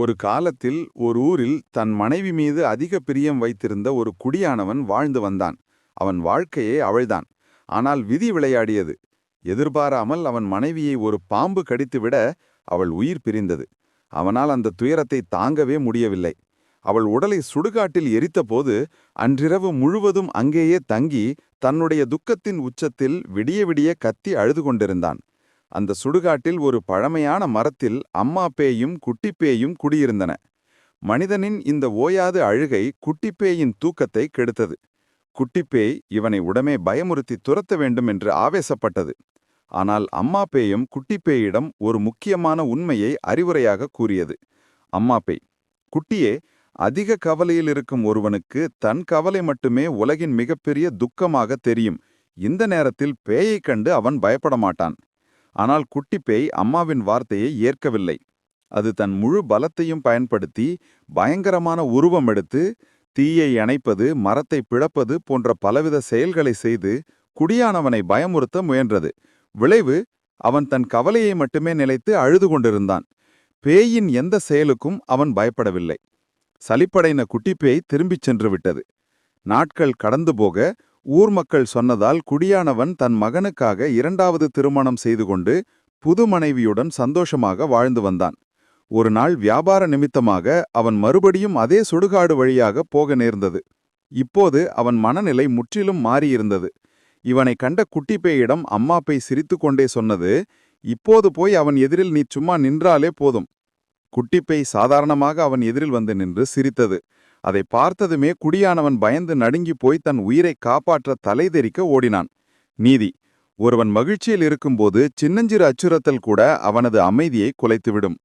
ஒரு காலத்தில் ஒரு ஊரில் தன் மனைவி மீது அதிக பிரியம் வைத்திருந்த ஒரு குடியானவன் வாழ்ந்து வந்தான். அவன் வாழ்க்கையே அவள்தான் ஆனால் விதி விளையாடியது. எதிர்பாராமல் அவன் மனைவியை ஒரு பாம்பு கடித்துவிட அவள் உயிர் பிரிந்தது. அவனால் அந்த துயரத்தை தாங்கவே முடியவில்லை. அவள் உடலை சுடுகாட்டில் எரித்தபோது அன்றிரவு முழுவதும் அங்கேயே தங்கி தன்னுடைய துக்கத்தின் உச்சத்தில் விடிய விடிய கத்தி அழுது கொண்டிருந்தான். அந்த சுடுகாட்டில் ஒரு பழமையான மரத்தில் அம்மா பேயும் குட்டிப்பேயும் குடியிருந்தன. மனிதனின் இந்த ஓயாது அழுகை குட்டிப்பேயின் தூக்கத்தை கெடுத்தது. குட்டிப்பேய் இவனை உடமே பயமுறுத்தி துரத்த வேண்டும் என்று ஆவேசப்பட்டது. ஆனால் அம்மா பேயும் குட்டிப்பேயிடம் ஒரு முக்கியமான உண்மையை அறிவுரையாக கூறியது. அம்மா பேய் குட்டியே அதிக கவலையில் இருக்கும் ஒருவனுக்கு தன் கவலை மட்டுமே உலகின் மிகப்பெரிய துக்கமாக தெரியும். இந்த நேரத்தில் பேயைக் கண்டு அவன் பயப்பட மாட்டான் ஆனால் குட்டிப்பேய் அம்மாவின் வார்த்தையை ஏற்கவில்லை. அது தன் முழு பலத்தையும் பயன்படுத்தி பயங்கரமான உருவம் எடுத்து தீயை அணைப்பது மரத்தை பிளப்பது போன்ற பலவித செயல்களை செய்து குடியானவனை பயமுறுத்த முயன்றது. விளைவு அவன் தன் கவலையை மட்டுமே நிலைத்து அழுது கொண்டிருந்தான். பேயின் எந்த செயலுக்கும் அவன் பயப்படவில்லை. சலிப்படைந்த குட்டிப்பேய் திரும்பிச் சென்று விட்டது. நாட்கள் கடந்து போக ஊர் மக்கள் சொன்னதால் குடியானவன் தன் மகனுக்காக இரண்டாவது திருமணம் செய்து கொண்டு புது மனைவியுடன் சந்தோஷமாக வாழ்ந்து வந்தான். ஒரு நாள் வியாபார நிமித்தமாக அவன் மறுபடியும் அதே சுடுகாடு வழியாக போக நேர்ந்தது. இப்போது அவன் மனநிலை முற்றிலும் மாறியிருந்தது. இவனை கண்ட குட்டிப்பேயிடம் அம்மாப்பை சிரித்துக்கொண்டே சொன்னது இப்போது போய் அவன் எதிரில் நீ சும்மா நின்றாலே போதும். குட்டிப்பேய் சாதாரணமாக அவன் எதிரில் வந்து நின்று சிரித்தது. அதை பார்த்ததுமே குடியானவன் பயந்து நடுங்கி போய் தன் உயிரை காப்பாற்ற தலைதெறிக்க ஓடினான். நீதி ஒருவன் மகிழ்ச்சியில் இருக்கும்போது சின்னஞ்சிறு அச்சுறுத்தல் கூட அவனது அமைதியை குலைத்துவிடும்.